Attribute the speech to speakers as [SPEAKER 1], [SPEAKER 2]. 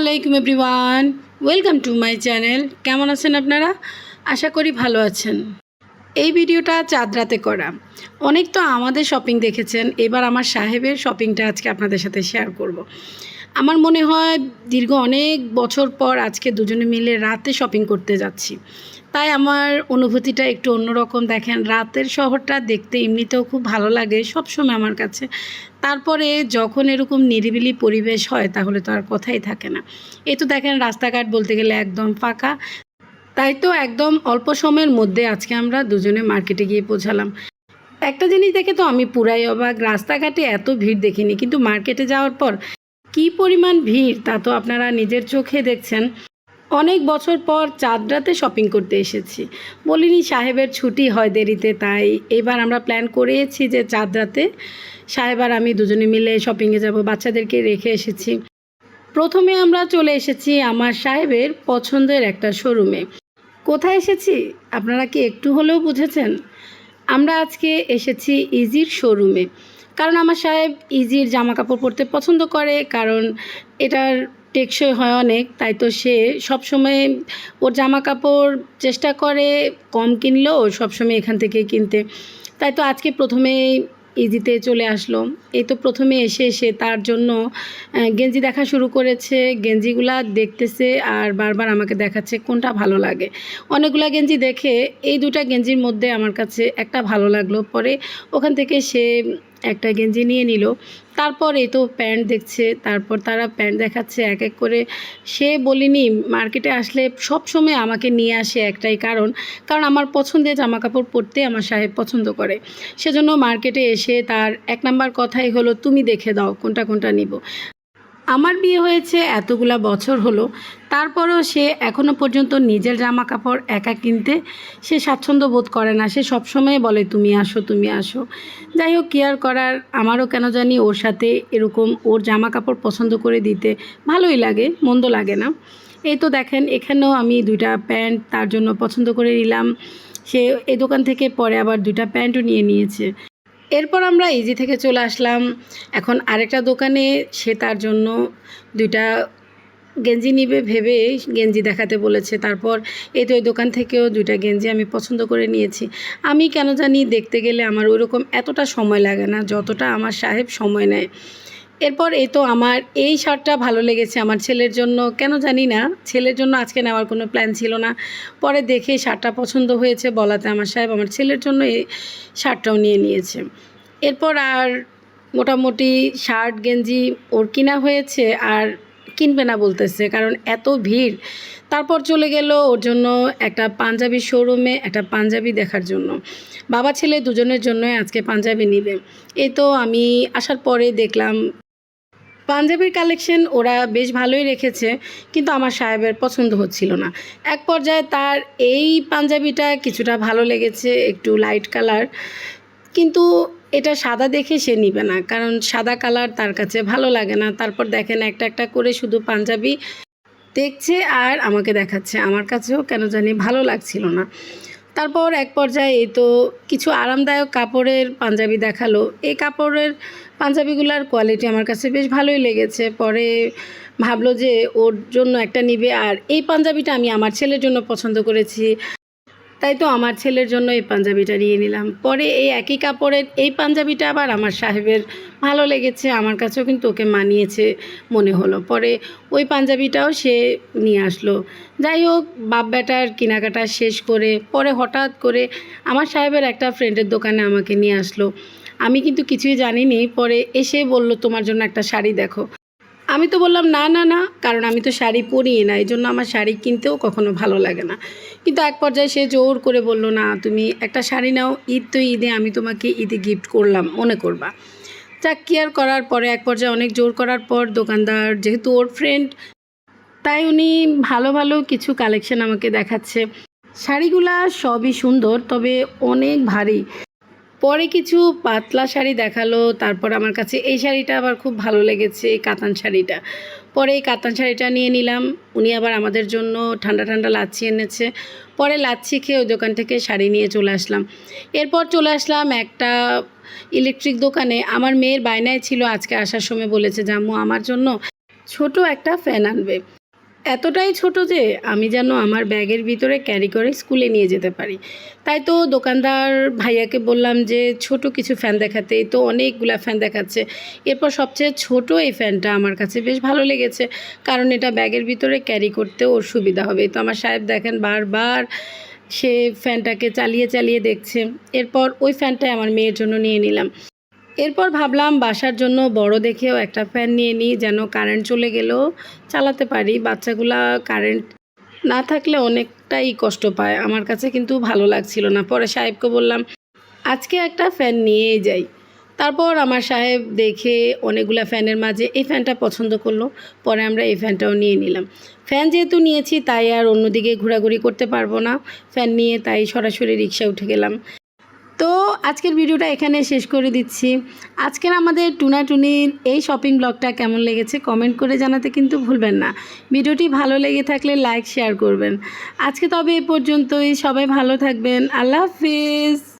[SPEAKER 1] আলাইকুম everyone welcome to my channel কেমন আছেন আপনারা? আশা করি ভালো আছেন। এই ভিডিওটা চাঁদরাতে করা। অনেক তো আমাদের শপিং দেখেছেন। এবার আমার সাহেবের শপিংটা আজকে আপনাদের সাথে শেয়ার করব। আমার মনে হয় দীর্ঘ অনেক বছর পর আজকে দুজনে মিলে রাতে শপিং করতে যাচ্ছি। তাই আমার অনুভূতিটা একটু অন্যরকম দেখেন। রাতের শহরটা দেখতে এমনিতেও খুব ভালো লাগে। সবসময় আমার কাছে তারপরে যখন এরকম নিরিবিলি পরিবেশ হয়, তাহলে তো আর কথাই থাকে না। এই তো দেখেন রাস্তাঘাট বলতে গেলে একদম ফাঁকা। তাই তো একদম অল্প সময়ের মধ্যে আজকে আমরা দুজনে মার্কেটে গিয়ে পৌঁছালাম। একটা জিনিস দেখে তো আমি পুরাই অবাক, রাস্তাঘাটে এত ভিড় দেখিনি। কিন্তু মার্কেটে যাওয়ার পর কি পরিমাণ ভিড়, তা তো আপনারা নিজের চোখে দেখছেন। অনেক বছর পর চাঁদরাতে শপিং করতে এসেছি। বলিনি সাহেবের ছুটি হয় দেরিতে, তাই এবার আমরা প্ল্যান করেছি যে চাঁদরাতে। সাহেব আর আমি দুজনে মিলে শপিংয়ে যাব, বাচ্চাদেরকে রেখে এসেছি। প্রথমে আমরা চলে এসেছি আমার সাহেবের পছন্দের একটা শোরুমে কোথায় এসেছি? আপনারা কি একটু হলেও বুঝেছেন? আমরা আজকে এসেছি ইজির শোরুমে কারণ আমার সাহেব ইজির জামা কাপড় পরতে পছন্দ করে, কারণ এটার টেকসই হয় অনেক, তাই তো সে সবসময় ওর জামা কাপড় চেষ্টা করে কম কিনলেও সবসময় এখান থেকে কিনতে। তাই তো আজকে প্রথমে ইজিতে চলে আসলো। এই তো প্রথমে এসে এসে তার জন্য গেঞ্জি দেখা শুরু করেছে। গেঞ্জিগুলা দেখতেছে আর বারবার আমাকে দেখাচ্ছে কোনটা ভালো লাগে। অনেকগুলা গেঞ্জি দেখে এই দুটা গেঞ্জির মধ্যে আমার কাছে একটা ভালো লাগল। পরে ওখান থেকে সে একটা গেঞ্জি নিয়ে নিল। তারপর এই তো প্যান্ট দেখছে, তারপর তারা প্যান্ট দেখাচ্ছে, এক এক করে। সে বলিনি, মার্কেটে আসলে সব সময় আমাকে নিয়ে আসে একটাই কারণ কারণ আমার পছন্দের জামা কাপড় পরতে আমার সাহেব পছন্দ করে। সেজন্য মার্কেটে এসে তার এক নাম্বার কথাই হলো, তুমি দেখে দাও, কোনটা কোনটা নিব। আমার বিয়ে হয়েছে এতগুলা বছর হলো, তারপরেও সে এখনও পর্যন্ত নিজের জামা কাপড় একা কিনতে সে স্বাচ্ছন্দ্য বোধ করে না। সে সবসময় বলে, তুমি আসো তুমি আসো। যাই হোক কেয়ার করার, আমারও কেন জানি ওর সাথে এরকম ওর জামা কাপড় পছন্দ করে দিতে ভালোই লাগে, মন্দ লাগে না। এই তো দেখেন, এখানেও আমি দুইটা প্যান্ট তার জন্য পছন্দ করে নিলাম। সে এই দোকান থেকে পরে আবার দুইটা প্যান্টও নিয়ে নিয়েছে। এরপর আমরা ইজি থেকে চলে আসলাম। এখন আরেকটা দোকানে, সে তার জন্য দুইটা গেঞ্জি নিবে ভেবে গেঞ্জি দেখাতে বলেছে। তারপর এই তো ওই দোকান থেকেও দুইটা গেঞ্জি আমি পছন্দ করে নিয়েছি। আমি কেন জানি দেখতে গেলে আমার ওইরকম এতটা সময় লাগে না, যতটা আমার সাহেব সময় নেয়। এরপর এই তো আমার এই শার্টটা ভালো লেগেছে আমার ছেলের জন্য। কেন জানি না, ছেলের জন্য আজকে নেওয়ার কোনো প্ল্যান ছিল না। পরে দেখে শার্টটা পছন্দ হয়েছে বলাতে আমার সাহেব আমার ছেলের জন্য এই শার্টটাও নিয়ে নিয়েছে। এরপর আর মোটামুটি শার্ট, গেঞ্জি ওর কিনা হয়েছে আর কিনবে না বলতেছে, কারণ এত ভিড়। তারপর চলে গেল ওর জন্য একটা পাঞ্জাবি শোরুমে একটা পাঞ্জাবি দেখার জন্য। বাবা, ছেলে দুজনের জন্যই আজকে পাঞ্জাবি নিবে। এই তো আমি আসার পরে দেখলাম পাঞ্জাবির কালেকশন ওরা বেশ ভালোই রেখেছে, কিন্তু আমার সাহেবের পছন্দ হচ্ছিল না। এক পর্যায়ে তার এই পাঞ্জাবিটা কিছুটা ভালো লেগেছে, একটু লাইট কালার কিন্তু এটা সাদা দেখে সে নিবে না, কারণ সাদা কালার তার কাছে ভালো লাগে না। তারপর দেখেন একটা একটা করে শুধু পাঞ্জাবি দেখছে আর আমাকে দেখাচ্ছে। আমার কাছেও কেন জানি ভালো লাগছিল না। তারপর এক পর্যায়ে এই তো কিছু আরামদায়ক কাপড়ের পাঞ্জাবি দেখাল। এই কাপড়ের পাঞ্জাবিগুলোর কোয়ালিটি আমার কাছে বেশ ভালোই লেগেছে। পরে ভাবলো যে ওর জন্য একটা নিবে। আর এই পাঞ্জাবিটা আমি আমার ছেলের জন্য পছন্দ করেছি। তাই তো আমার ছেলের জন্য এই পাঞ্জাবিটা নিয়ে নিলাম। পরে এই একই কাপড়ের এই পাঞ্জাবিটা আবার আমার সাহেবের ভালো লেগেছে, আমার কাছেও কিন্তু ওকে মানিয়েছে মনে হলো। পরে ওই পাঞ্জাবিটাও সে নিয়ে আসলো। যাই হোক বাপ বেটার কেনাকাটা শেষ করে, পরে হঠাৎ করে আমার সাহেবের একটা ফ্রেন্ডের দোকানে আমাকে নিয়ে আসলো। আমি কিন্তু কিছুই জানিনি, পরে এসে বলল, তোমার জন্য একটা শাড়ি দেখো। আমি তো বললাম, না না না, কারণ আমি তো শাড়ি পরি না, এই জন্য আমার শাড়ি কিনতেও কখনো ভালো লাগে না। কিন্তু এক পর্যায়ে সে জোর করে বলল, না, তুমি একটা শাড়ি নাও, ঈদ তো ঈদে আমি তোমাকে ঈদে গিফট করলাম, মনে করবা। যাক কেয়ার করার, পরে এক পর্যায়ে অনেক জোর করার পর দোকানদার, যেহেতু ওর ফ্রেন্ড তাই উনি ভালো ভালো কিছু কালেকশন আমাকে দেখাচ্ছে। শাড়িগুলা সবই সুন্দর, তবে অনেক ভারী। পরে কিছু পাতলা শাড়ি দেখাল, তারপর আমার কাছে এই শাড়িটা আবার খুব ভালো লেগেছে, এই কাতান শাড়িটা। পরে এই কাতান শাড়িটা নিয়ে নিলাম, উনি আবার আমাদের জন্য ঠান্ডা ঠান্ডা লাচ্ছি এনেছে। পরে লাচ্ছি খেয়ে ওই দোকান থেকে শাড়ি নিয়ে চলে আসলাম। এরপর চলে আসলাম একটা ইলেকট্রিক দোকানে। আমার মেয়ের বায়নায় ছিল আজকে আসার সময় বলেছে, জাম্মু, আমার জন্য ছোট একটা ফ্যান আনবে। এতটাই ছোট যে আমি যেন আমার ব্যাগের ভিতরে ক্যারি করে স্কুলে নিয়ে যেতে পারি। তাই তো দোকানদার ভাইয়াকে বললাম যে, ছোট কিছু ফ্যান দেখাতে। তো অনেকগুলা ফ্যান দেখাচ্ছে। এরপর সবচেয়ে ছোট এই ফ্যানটা আমার কাছে বেশ ভালো লেগেছে, কারণ এটা ব্যাগের ভিতরে ক্যারি করতে ওর সুবিধা হবে। তো আমার সাহেব দেখেন বারবার সে ফ্যানটাকে চালিয়ে চালিয়ে দেখছে। এরপর ওই ফ্যানটাই আমার মেয়ের জন্য নিয়ে নিলাম। এরপর ভাবলাম বাসার জন্য বড় দেখেও একটা ফ্যান নিয়ে নিই, যেন কারেন্ট চলে গেলেও চালাতে পারি। বাচ্চাগুলা কারেন্ট না থাকলে অনেকটাই কষ্ট পায়। আমার কাছে কিন্তু ভালো লাগছিল না। পরে সাহেবকে বললাম, আজকে একটা ফ্যান নিয়েই যাই। তারপর আমার সাহেব দেখে অনেকগুলা ফ্যানের মাঝে এই ফ্যানটা পছন্দ করল। পরে আমরা এই ফ্যানটাও নিয়ে নিলাম। ফ্যান যেহেতু নিয়েছি, তাই আর অন্যদিকে ঘোরাঘুরি করতে পারব না। ফ্যান নিয়ে তাই সরাসরি রিক্সা উঠে গেলাম। আজকের ভিডিওটা এখানে শেষ করে দিচ্ছি। আজকের আমাদের টুনাটুনির এই শপিং ব্লগটা কেমন লেগেছে কমেন্ট করে জানাতে কিন্তু ভুলবেন না। ভিডিওটি ভালো লেগে থাকলে লাইক, শেয়ার করবেন। আজকে তবে এ পর্যন্তই। সবাই ভালো থাকবেন। আল্লাহ হাফিজ।